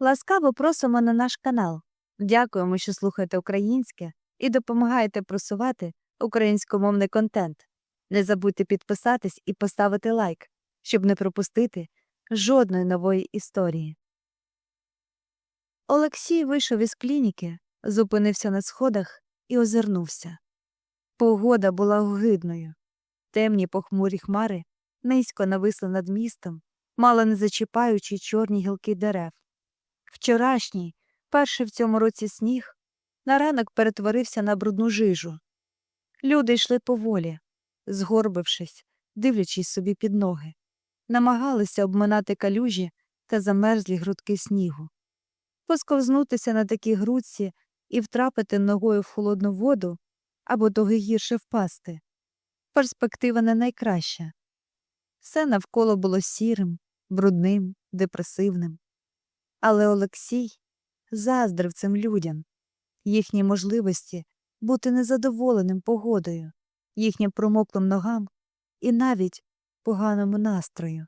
Ласкаво просимо на наш канал. Дякуємо, що слухаєте українське і допомагаєте просувати українськомовний контент. Не забудьте підписатись і поставити лайк, щоб не пропустити жодної нової історії. Олексій вийшов із клініки, зупинився на сходах і озирнувся. Погода була огидною. Темні похмурі хмари низько нависли над містом, мало не зачіпаючи чорні гілки дерев. Вчорашній, перший в цьому році сніг, на ранок перетворився на брудну жижу. Люди йшли поволі, згорбившись, дивлячись собі під ноги, намагалися обминати калюжі та замерзлі грудки снігу. Посковзнутися на такій грудці і втрапити ногою в холодну воду або того гірше впасти. Перспектива не найкраща. Все навколо було сірим, брудним, депресивним. Але Олексій заздрив цим людям, їхні можливості бути незадоволеним погодою, їхнім промоклим ногам і навіть поганому настрою.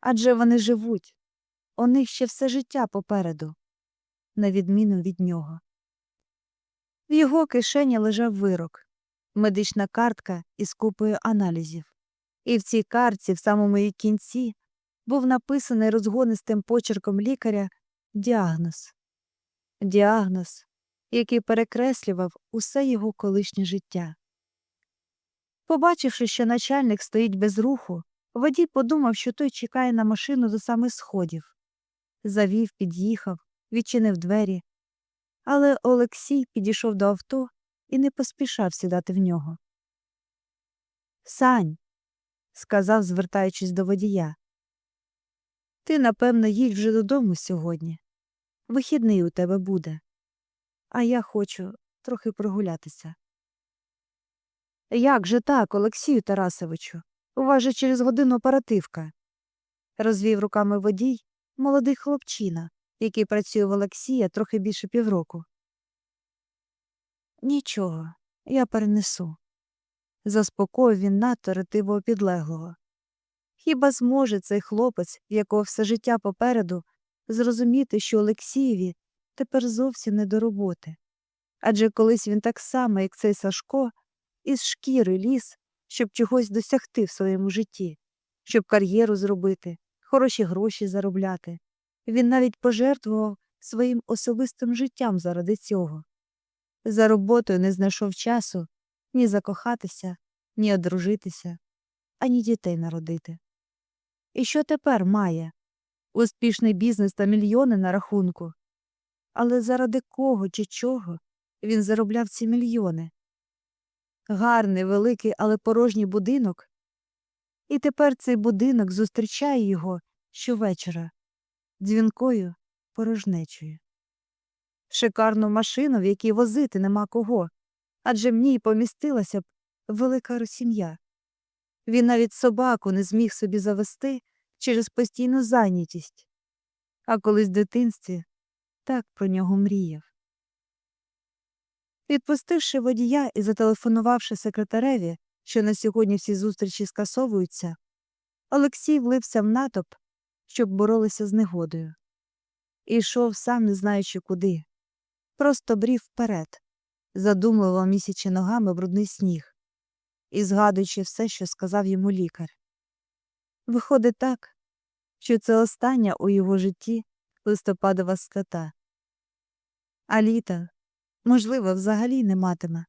Адже вони живуть, у них ще все життя попереду, на відміну від нього. В його кишені лежав вирок, медична картка із купою аналізів. І в цій картці, в самому її кінці, був написаний розгонистим почерком лікаря діагноз. Діагноз, який перекреслював усе його колишнє життя. Побачивши, що начальник стоїть без руху, водій подумав, що той чекає на машину до самих сходів. Завів, під'їхав, відчинив двері. Але Олексій підійшов до авто і не поспішав сідати в нього. Сань, сказав, звертаючись до водія. Ти, напевно, їдь вже додому сьогодні. Вихідний у тебе буде. А я хочу трохи прогулятися. Як же так, Олексію Тарасовичу? У вас же через годину оперативка. розвів руками водій, молодий хлопчина, який працює в Олексія трохи більше півроку. Нічого, я перенесу. Заспокоїв він надто ретивого підлеглого. Хіба зможе цей хлопець, якого все життя попереду, зрозуміти, що Олексієві тепер зовсім не до роботи? Адже колись він так само, як цей Сашко, із шкіри ліз, щоб чогось досягти в своєму житті, щоб кар'єру зробити, хороші гроші заробляти. Він навіть пожертвував своїм особистим життям заради цього. За роботою не знайшов часу ні закохатися, ні одружитися, ані дітей народити. І що тепер має? Успішний бізнес та мільйони на рахунку. Але заради кого чи чого він заробляв ці мільйони? Гарний, великий, але порожній будинок. І тепер цей будинок зустрічає його щовечора дзвінкою порожнечою. Шикарну машину, в якій возити нема кого, адже в ній помістилася б велика сім'я. Він навіть собаку не зміг собі завести через постійну зайнятість, а колись в дитинстві так про нього мріяв. Відпустивши водія і зателефонувавши секретареві, що на сьогодні всі зустрічі скасовуються, Олексій влився в натовп, щоб боролися з негодою. І йшов сам не знаючи куди, просто брів вперед, задумливо місячи ногами брудний сніг і згадуючи все, що сказав йому лікар. Виходить так, що це остання у його житті листопадова скота, а літа, можливо, взагалі не матиме,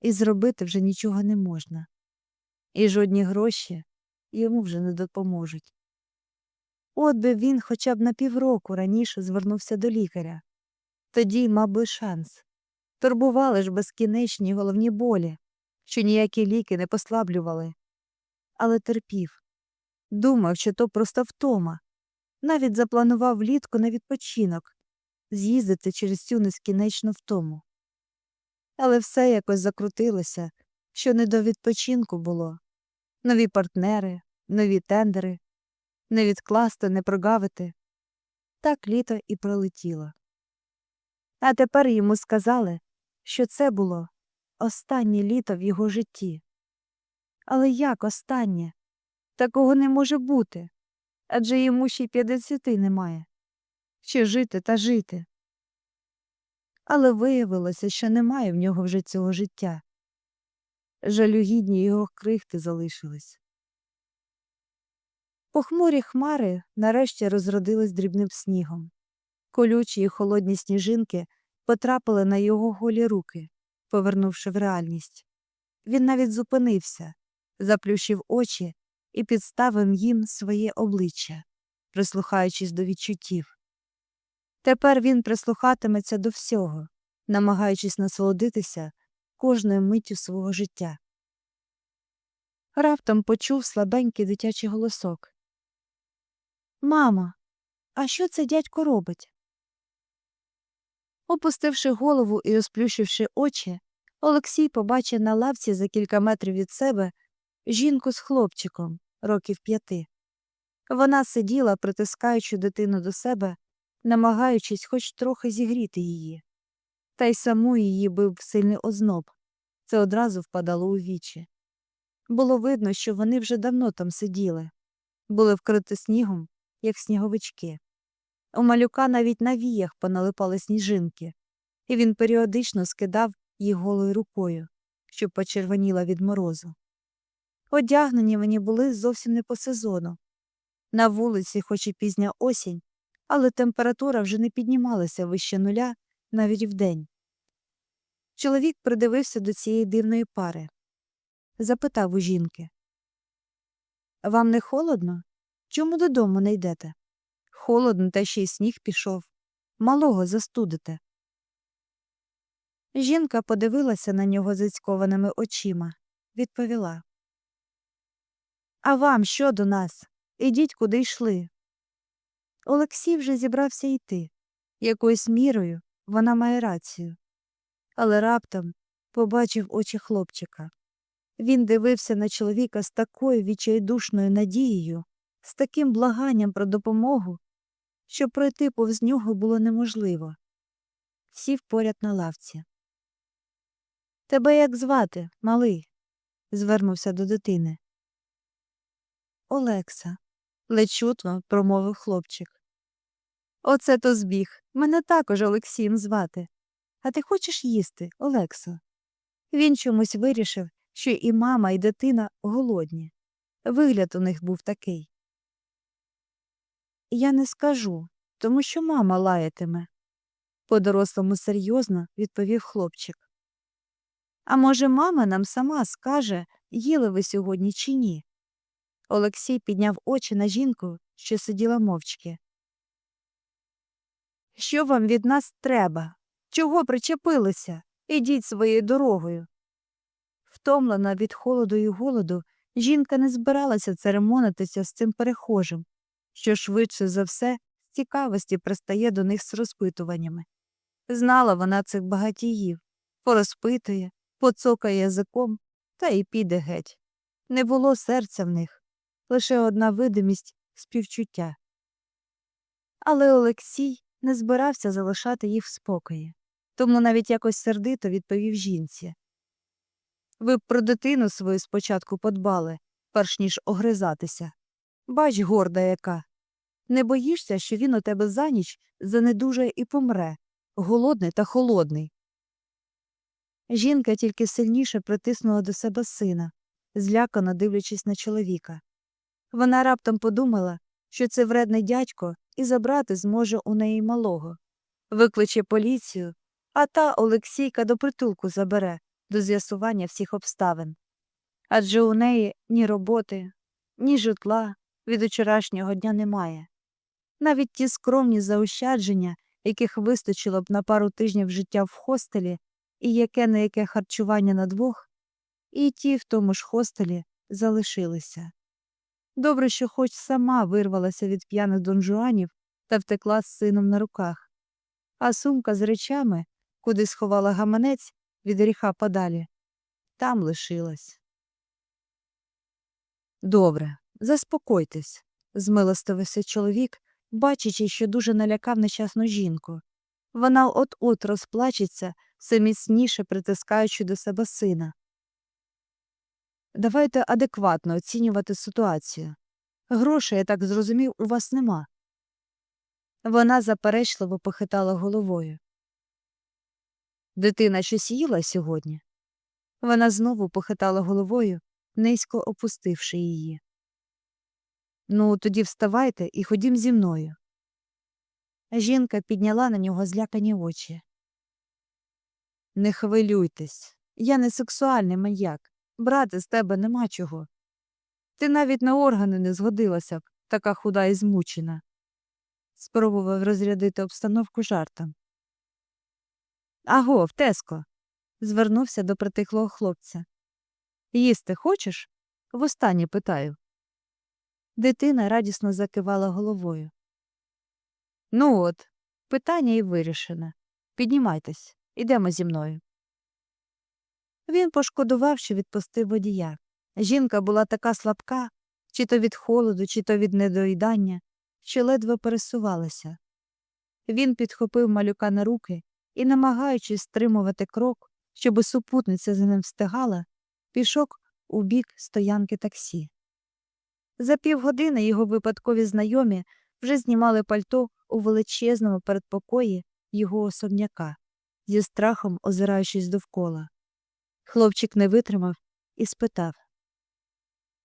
і зробити вже нічого не можна, і жодні гроші йому вже не допоможуть. От би він хоча б на півроку раніше звернувся до лікаря, тоді мав би шанс. Турбували ж безкінечні головні болі, що ніякі ліки не послаблювали. Але терпів. Думав, що то просто втома. Навіть запланував влітку на відпочинок з'їздити через цю нескінечну втому. Але все якось закрутилося, що не до відпочинку було. Нові партнери, нові тендери, не відкласти, не прогавити. Так літо і пролетіло. А тепер йому сказали, що це було останнє літо в його житті. Але як останнє? Такого не може бути. Адже йому ще й п'ятдесяти немає. ще жити та жити. Але виявилося, що немає в нього вже цього життя. Жалюгідні його крихти залишились. Похмурі хмари нарешті розродились дрібним снігом. Колючі й холодні сніжинки потрапили на його голі руки, повернувши в реальність. Він навіть зупинився, заплющив очі і підставив їм своє обличчя, прислухаючись до відчуттів. Тепер він прислухатиметься до всього, намагаючись насолодитися кожною миттю свого життя. Раптом почув слабенький дитячий голосок. Мамо, а що це дядько робить? Опустивши голову і розплющивши очі, Олексій побачив на лавці за кілька метрів від себе жінку з хлопчиком років п'яти. Вона сиділа, притискаючи дитину до себе, намагаючись хоч трохи зігріти її. Та й саму її бив сильний озноб. Це одразу впадало у вічі. Було видно, що вони вже давно там сиділи, були вкриті снігом, як сніговички. У малюка навіть на віях поналипали сніжинки, і він періодично скидав їх голою рукою, щоб почервоніла від морозу. Одягнені вони були зовсім не по сезону. На вулиці, хоч і пізня осінь, але температура вже не піднімалася вище нуля навіть вдень. Чоловік придивився до цієї дивної пари. Запитав у жінки. Вам не холодно? Чому додому не йдете? Холодно, та ще й сніг пішов. Малого застудите. Жінка подивилася на нього зацькованими очима, відповіла. А вам що до нас? Ідіть, куди йшли. Олексій вже зібрався йти. Якоюсь мірою вона має рацію. Але раптом побачив очі хлопчика. Він дивився на чоловіка з такою відчайдушною надією, з таким благанням про допомогу, що пройти повз нього було неможливо. Сів поряд на лавці. Тебе як звати, малий? звернувся до дитини. Олекса, ледь чутно промовив хлопчик. Оце то збіг. Мене також Олексієм звати. А ти хочеш їсти, Олексо? Він чомусь вирішив, що і мама, і дитина голодні. Вигляд у них був такий. Я не скажу, тому що мама лаятиме. По дорослому серйозно відповів хлопчик. А може, мама нам сама скаже, їли ви сьогодні чи ні? Олексій підняв очі на жінку, що сиділа мовчки. Що вам від нас треба? Чого причепилися? Ідіть своєю дорогою. Втомлена від холоду і голоду, жінка не збиралася церемонитися з цим перехожим, що швидше за все з цікавості пристає до них з розпитуваннями. Знала вона цих багатіїв, порозпитує, поцокає язиком та й піде геть. Не було серця в них, лише одна видимість співчуття. Але Олексій не збирався залишати їх в спокої, тому навіть якось сердито відповів жінці. Ви б про дитину свою спочатку подбали, перш ніж огризатися. Бач, горда яка. Не боїшся, що він у тебе за ніч занедужає і помре, голодний та холодний. Жінка тільки сильніше притиснула до себе сина, злякано дивлячись на чоловіка. Вона раптом подумала, що це вредний дядько і забрати зможе у неї малого. Викличе поліцію, а та Олексійка до притулку забере до з'ясування всіх обставин. Адже у неї ні роботи, ні житла від учорашнього дня немає. Навіть ті скромні заощадження, яких вистачило б на пару тижнів життя в хостелі і яке не яке харчування на двох, і ті в тому ж хостелі залишилися. Добре, що хоч сама вирвалася від п'яних донжуанів та втекла з сином на руках, а сумка з речами, куди сховала гаманець від гріха подалі, там лишилась. Добре, заспокойтесь, змилостивився чоловік, бачачи, що дуже налякав нещасну жінку. Вона от от розплачеться, все міцніше притискаючи до себе сина. Давайте адекватно оцінювати ситуацію. Грошей, я так зрозумів, у вас нема. Вона заперечливо похитала головою. Дитина щось їла сьогодні. Вона знову похитала головою, низько опустивши її. Ну, тоді вставайте і ходім зі мною. Жінка підняла на нього злякані очі. Не хвилюйтесь, я не сексуальний маньяк. Брати з тебе нема чого. Ти навіть на органи не згодилася б, така худа і змучена. Спробував розрядити обстановку жартом. Аго, Теско. звернувся до притихлого хлопця. Їсти хочеш? Востаннє питаю. Дитина радісно закивала головою. Ну от, питання і вирішене. Піднімайтесь, ідемо зі мною. Він пошкодував, що відпустив водія. Жінка була така слабка, чи то від холоду, чи то від недоїдання, що ледве пересувалася. Він підхопив малюка на руки і, намагаючись стримувати крок, щоби супутниця за ним встигала, пішов у бік стоянки таксі. За півгодини його випадкові знайомі вже знімали пальто у величезному передпокої його особняка, зі страхом озираючись довкола. Хлопчик не витримав і спитав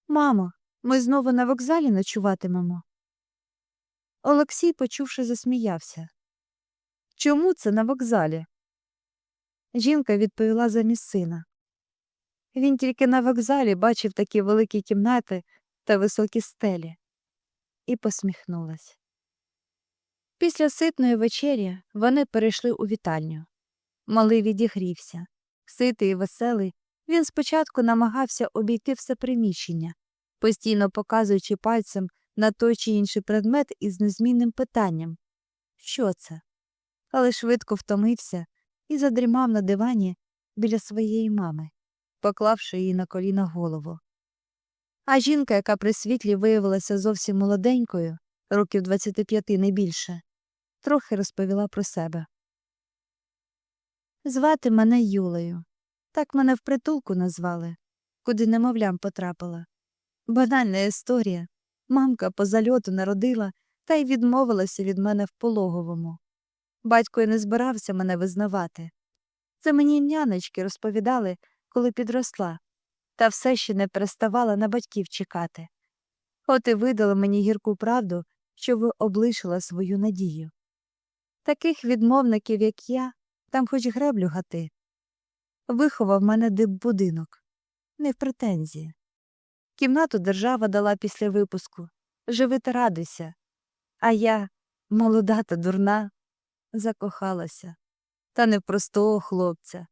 Мамо, ми знову на вокзалі ночуватимемо. Олексій, почувши, засміявся. Чому це на вокзалі? Жінка відповіла замість сина. Він тільки на вокзалі бачив такі великі кімнати та високі стелі, і посміхнулась. Після ситної вечері вони перейшли у вітальню. Малий відігрівся. Ситий і веселий, він спочатку намагався обійти все приміщення, постійно показуючи пальцем на той чи інший предмет із незмінним питанням що це? Але швидко втомився і задрімав на дивані біля своєї мами, поклавши її на коліна голову. А жінка, яка при світлі виявилася зовсім молоденькою, років 25 не більше, трохи розповіла про себе. Звати мене Юлею. Так мене в притулку назвали, куди немовлям потрапила. Банальна історія. Мамка по зальоту народила та й відмовилася від мене в пологовому. Батько й не збирався мене визнавати. Це мені нянечки розповідали, коли підросла, та все ще не переставала на батьків чекати. От і видала мені гірку правду, щоб облишила свою надію. Таких відмовників, як я, там хоч греблю гати. Виховав мене диб-будинок. Не в претензії. Кімнату держава дала після випуску. Живи та радуйся. А я, молода та дурна, закохалася. Та не простого хлопця.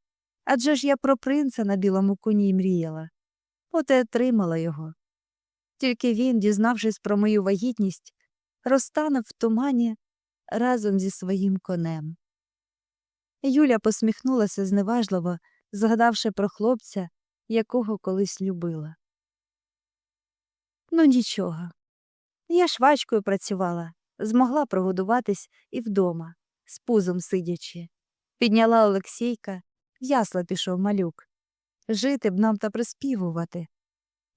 Адже ж я про принца на білому коні мріяла. От і отримала його. Тільки він, дізнавшись про мою вагітність, розтанув в тумані разом зі своїм конем. Юля посміхнулася зневажливо, згадавши про хлопця, якого колись любила. Ну, нічого. Я швачкою працювала, змогла прогодуватись і вдома, з пузом сидячи. Підняла Олексійка, ясла пішов малюк. Жити б нам та приспівувати.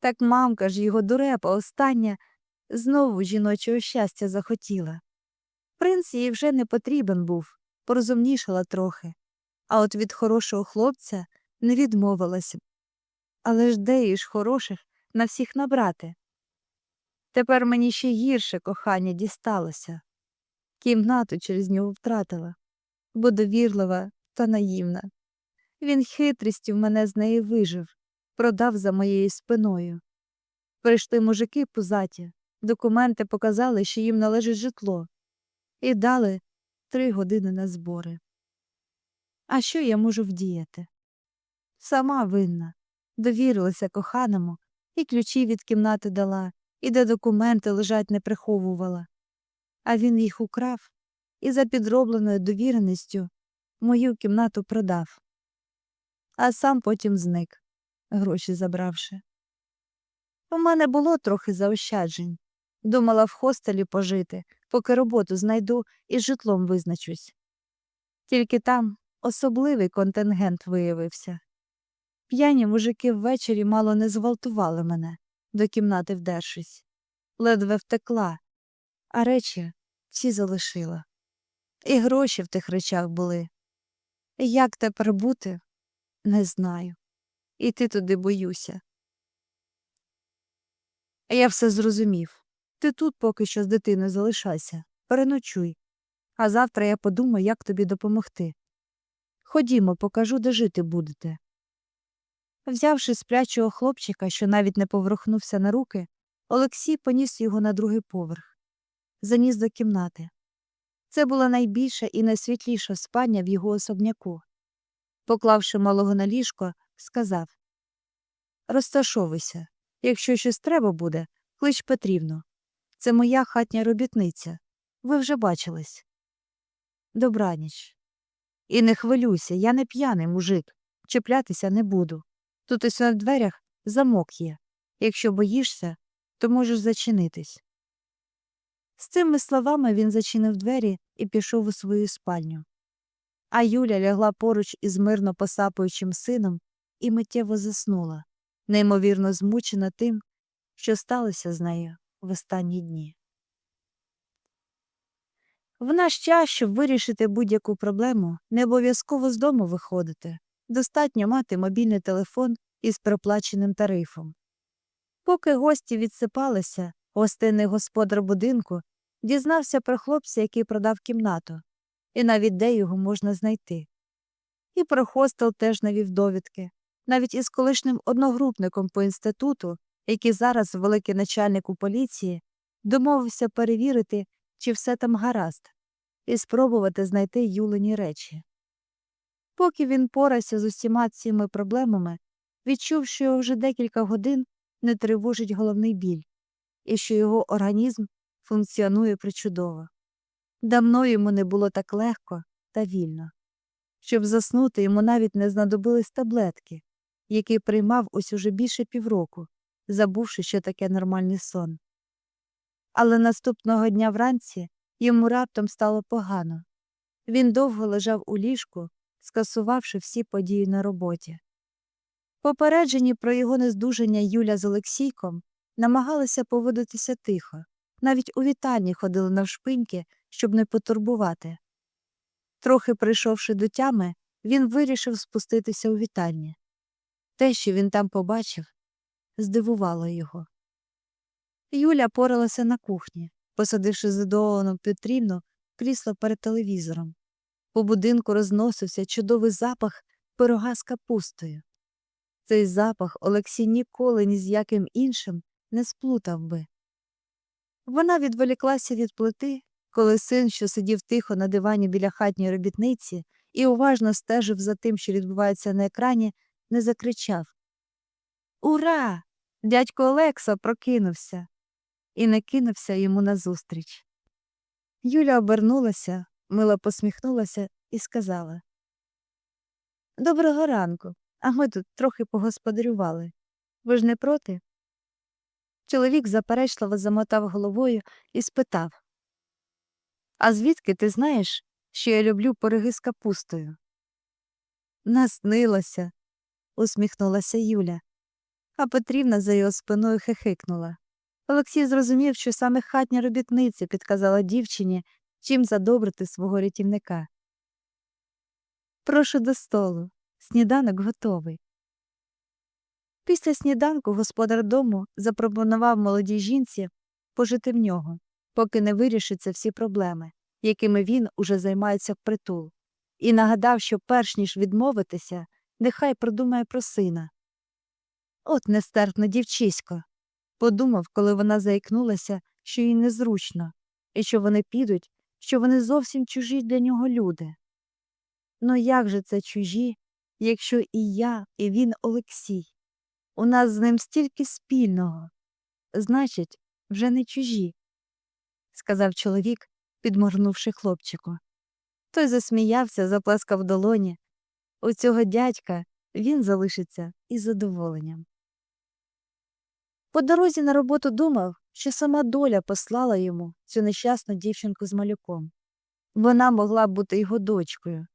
Так мамка ж його дурепа остання знову жіночого щастя захотіла. Принц їй вже не потрібен був, порозумнішала трохи, а от від хорошого хлопця не відмовилася. Але ж де ж хороших на всіх набрати? Тепер мені ще гірше кохання дісталося. Кімнату через нього втратила, бо довірлива та наївна. Він хитрістю мене з неї вижив, продав за моєю спиною. Прийшли мужики пузаті, документи показали, що їм належить житло, і дали три години на збори. А що я можу вдіяти? Сама винна, довірилася коханому, і ключі від кімнати дала, і де документи лежать не приховувала. А він їх украв і за підробленою довіреністю мою кімнату продав, а сам потім зник, гроші забравши. У мене було трохи заощаджень. Думала в хостелі пожити, поки роботу знайду і з житлом визначусь. Тільки там особливий контингент виявився. П'яні мужики ввечері мало не зґвалтували мене, до кімнати вдершись. Ледве втекла, а речі всі залишила. І гроші в тих речах були. Як тепер бути, не знаю. Іти туди боюся. Я все зрозумів. Ти тут поки що з дитиною залишайся. Переночуй. А завтра я подумаю, як тобі допомогти. Ходімо, покажу, де жити будете. Взявши сплячого хлопчика, що навіть не поворухнувся на руки, Олексій поніс його на другий поверх, заніс до кімнати. Це була найбільша і найсвітліша спальня в його особняку. Поклавши малого на ліжко, сказав Розташовуйся. Якщо щось треба буде, клич Петрівну. Це моя хатня робітниця. Ви вже бачились. Добраніч. І не хвилюйся, я не п'яний мужик. Чіплятися не буду. Тут ось на дверях замок є. Якщо боїшся, то можеш зачинитись. З цими словами він зачинив двері і пішов у свою спальню. А Юля лягла поруч із мирно посапуючим сином і миттєво заснула, неймовірно змучена тим, що сталося з нею в останні дні. В наш час, щоб вирішити будь-яку проблему, не обов'язково з дому виходити. Достатньо мати мобільний телефон із проплаченим тарифом. Поки гості відсипалися, гостинний господар будинку дізнався про хлопця, який продав кімнату, і навіть де його можна знайти. І про хостел теж навів довідки, навіть із колишнім одногрупником по інституту, який зараз великий начальник у поліції, домовився перевірити, чи все там гаразд, і спробувати знайти Юлині речі. Поки він порався з усіма цими проблемами, відчув, що його вже декілька годин не тривожить головний біль, і що його організм функціонує причудово. Давно йому не було так легко та вільно. Щоб заснути, йому навіть не знадобились таблетки, які приймав ось уже більше півроку, забувши, що таке нормальний сон. Але наступного дня вранці йому раптом стало погано. Він довго лежав у ліжку, скасувавши всі події на роботі. Попереджені про його нездужання Юля з Олексійком намагалися поводитися тихо, навіть у вітальні ходили навшпиньки, щоб не потурбувати. Трохи прийшовши до тями, він вирішив спуститися у вітальні. Те, що він там побачив, здивувало його. Юля поралася на кухні, посадивши задоволену Петрівну в крісло перед телевізором. По будинку розносився чудовий запах пирога з капустою. Цей запах Олексій ніколи ні з яким іншим не сплутав би. Вона відволіклася від плити, коли син, що сидів тихо на дивані біля хатньої робітниці і уважно стежив за тим, що відбувається на екрані, не закричав Ура! Дядько Олекса прокинувся і не кинувся йому назустріч. Юля обернулася, мило посміхнулася і сказала Доброго ранку, а ми тут трохи погосподарювали. Ви ж не проти? Чоловік заперечливо замотав головою і спитав А звідки ти знаєш, що я люблю пироги з капустою? Наснилося, усміхнулася Юля, а Петрівна за його спиною хихикнула. Олексій зрозумів, що саме хатня робітниця підказала дівчині, чим задобрити свого рятівника. Прошу до столу. Сніданок готовий. Після сніданку господар дому запропонував молодій жінці пожити в нього, поки не вирішаться всі проблеми, якими він уже займається впритул, і нагадав, що перш ніж відмовитися, нехай продумає про сина. От нестерпне дівчисько. Подумав, коли вона заікнулася, що їй незручно, і що вони підуть, що вони зовсім чужі для нього люди. Ну як же це чужі, якщо і я, і він Олексій? У нас з ним стільки спільного. Значить, вже не чужі, сказав чоловік, підморгнувши хлопчику. Той засміявся, заплескав долоні. У цього дядька він залишиться із задоволенням. По дорозі на роботу думав, що сама доля послала йому цю нещасну дівчинку з малюком. Вона могла б бути його дочкою,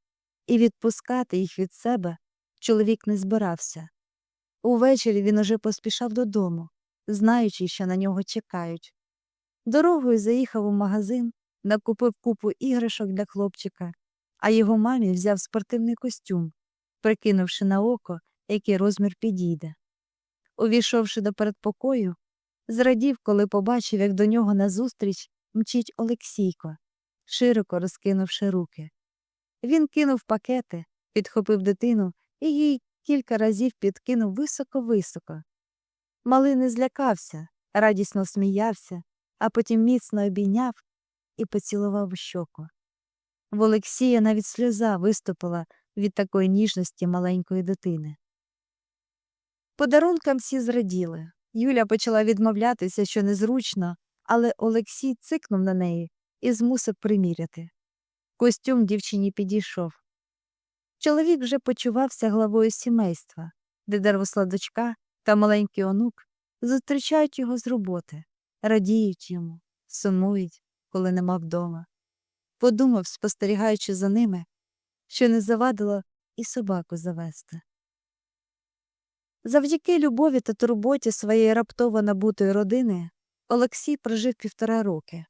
і відпускати їх від себе чоловік не збирався. Увечері він уже поспішав додому, знаючи, що на нього чекають. Дорогою заїхав у магазин, накупив купу іграшок для хлопчика, а його мамі взяв спортивний костюм, прикинувши на око, який розмір підійде. Увійшовши до передпокою, зрадів, коли побачив, як до нього назустріч мчить Олексійко, широко розкинувши руки. Він кинув пакети, підхопив дитину і їй кілька разів підкинув високо-високо. Малий не злякався, радісно сміявся, а потім міцно обійняв і поцілував щоку. В Олексія навіть сльоза виступила від такої ніжності маленької дитини. Подарункам всі зраділи. Юля почала відмовлятися, що незручно, але Олексій цикнув на неї і змусив приміряти. Костюм дівчині підійшов. Чоловік вже почувався главою сімейства, де дервосла дочка та маленький онук зустрічають його з роботи, радіють йому, сумують, коли нема вдома. Подумав, спостерігаючи за ними, що не завадило і собаку завести. Завдяки любові та турботі своєї раптово набутої родини Олексій прожив півтора роки,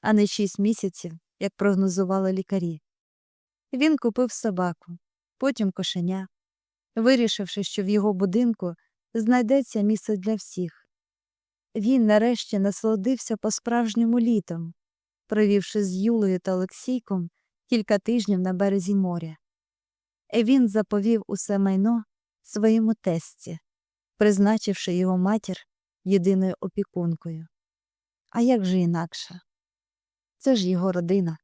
а не шість місяців, як прогнозували лікарі. Він купив собаку, потім кошеня, вирішивши, що в його будинку знайдеться місце для всіх. Він нарешті насолодився по-справжньому літом, провівши з Юлею та Олексійком кілька тижнів на березі моря. Він заповів усе майно своєму тесті, призначивши його матір єдиною опікункою. А як же інакше? Це ж його родина.